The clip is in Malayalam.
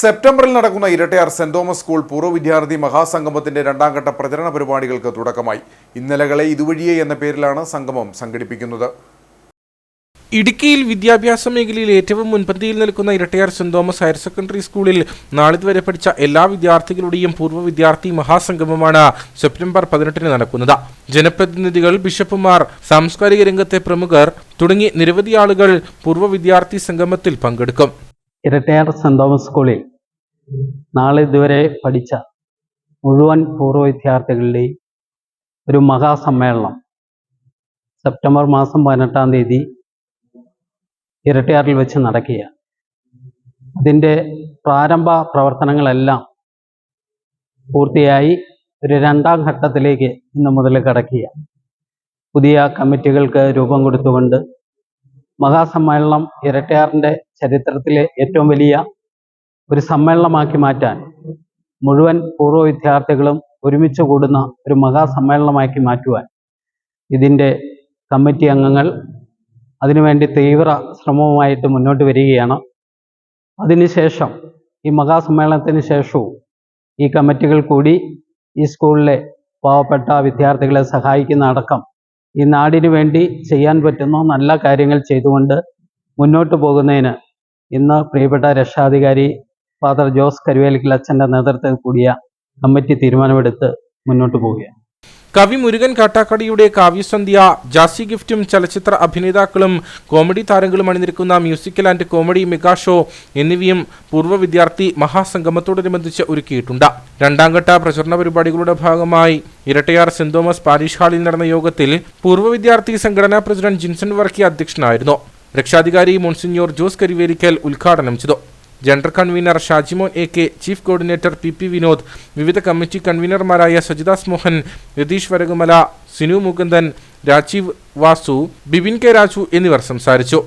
സെപ്റ്റംബറിൽ നടക്കുന്ന ഇരട്ടയാർ സെന്റ് തോമസ് സ്കൂൾ പൂർവ വിദ്യാർത്ഥി മഹാസംഗമത്തിന്റെ രണ്ടാം ഘട്ട പ്രചരണ പരിപാടികൾക്ക് തുടക്കമായി. ഇന്നലകളെ ഇതുവഴിയേ എന്ന പേരിലാണ് സംഗമം സംഘടിപ്പിക്കുന്നത്. ഇടുക്കിയിൽ വിദ്യാഭ്യാസ മേഖലയിൽ ഏറ്റവും മുൻപന്തിയിൽ നിൽക്കുന്ന Erattayar saint Thomas higher secondary സ്കൂളിൽ നാളിതുവരെ പഠിച്ച എല്ലാ വിദ്യാർത്ഥികളുടെയും പൂർവ വിദ്യാർത്ഥി മഹാസംഗമമാണ് സെപ്റ്റംബർ പതിനെട്ടിന് നടക്കുന്നത്. ജനപ്രതിനിധികൾ ബിഷപ്പുമാർ സാംസ്കാരിക രംഗത്തെ പ്രമുഖർ തുടങ്ങി നിരവധി ആളുകൾ പൂർവ വിദ്യാർത്ഥി സംഗമത്തിൽ പങ്കെടുക്കും. ഇരട്ടയാർ സെന്റ് തോമസ് സ്കൂളിൽ നാളെ ഇതുവരെ പഠിച്ച മുഴുവൻ പൂർവ വിദ്യാർത്ഥികളുടെയും ഒരു മഹാസമ്മേളനം. സെപ്റ്റംബർ മാസം പതിനെട്ടാം തീയതി ഇരട്ടയാറിൽ വെച്ച് നടക്കുക അതിന്റെ പ്രാരംഭ പ്രവർത്തനങ്ങളെല്ലാം പൂർത്തിയായി ഒരു രണ്ടാം ഘട്ടത്തിലേക്ക് ഇന്ന് മുതൽ കടക്കുക പുതിയ കമ്മിറ്റികൾക്ക് രൂപം കൊടുത്തുകൊണ്ട് മഹാസമ്മേളനം ഇരട്ടയാറിന്റെ ചരിത്രത്തിലെ ഏറ്റവും വലിയ ഒരു സമ്മേളനമാക്കി മാറ്റാൻ മുഴുവൻ പൂർവ വിദ്യാർത്ഥികളും ഒരുമിച്ച് കൂടുന്ന ഒരു മഹാസമ്മേളനമാക്കി മാറ്റുവാൻ ഇതിന്റെ കമ്മിറ്റി അംഗങ്ങൾ അതിനുവേണ്ടി തീവ്ര ശ്രമവുമായിട്ട് മുന്നോട്ട് വരികയാണ്. അതിനുശേഷം ഈ മഹാസമ്മേളനത്തിന് ശേഷവും ഈ കമ്മിറ്റികൾ കൂടി ഈ സ്കൂളിലെ പാവപ്പെട്ട വിദ്യാർത്ഥികളെ സഹായിക്കുന്ന അടക്കം ഈ നാടിനു വേണ്ടി ചെയ്യാൻ പറ്റുന്ന നല്ല കാര്യങ്ങൾ ചെയ്തുകൊണ്ട് മുന്നോട്ട് പോകുന്നതിന് ഇന്ന് പ്രിയപ്പെട്ട രക്ഷാധികാരി ഫാദർ ജോസ് കരുവേലിക്കൽ അച്ഛന്റെ നേതൃത്വത്തിൽ കൂടിയ കമ്മിറ്റി തീരുമാനമെടുത്ത് മുന്നോട്ട് പോവുകയാണ്. കവി മുരുകൻ കാട്ടാക്കടിയുടെ കാവ്യസന്ധ്യ ജാസി ഗിഫ്റ്റും ചലച്ചിത്ര അഭിനേതാക്കളും കോമഡി താരങ്ങളും അണിനിരക്കുന്ന musical and comedy mega show എന്നിവയും പൂർവ വിദ്യാർത്ഥി മഹാസംഗമത്തോടനുബന്ധിച്ച് ഒരുക്കിയിട്ടുണ്ട്. രണ്ടാം ഘട്ട പ്രചരണ പരിപാടികളുടെ ഭാഗമായി ഇരട്ടയാർ സെന്റ് തോമസ് പാരിഷ് ഹാളിൽ നടന്ന യോഗത്തിൽ പൂർവ വിദ്യാർത്ഥി സംഘടനാ പ്രസിഡന്റ് ജിൻസൺ വർക്കി അധ്യക്ഷനായിരുന്നു. രക്ഷാധികാരി മോൺസിഞ്ഞോർ ജോസ് കരിവേലിക്കൽ ഉദ്ഘാടനം ചെയ്തു. General convener Shajimon A K chief coordinator P P Vinod വിവിധ കമ്മിറ്റി കൺവീനർമാരായ സജിദാസ് മോഹൻ രതീഷ് വരകുമല സിനു മുകുന്ദൻ രാജീവ് വാസു ബിബിൻ കെ രാജു എന്നിവർ സംസാരിച്ചു.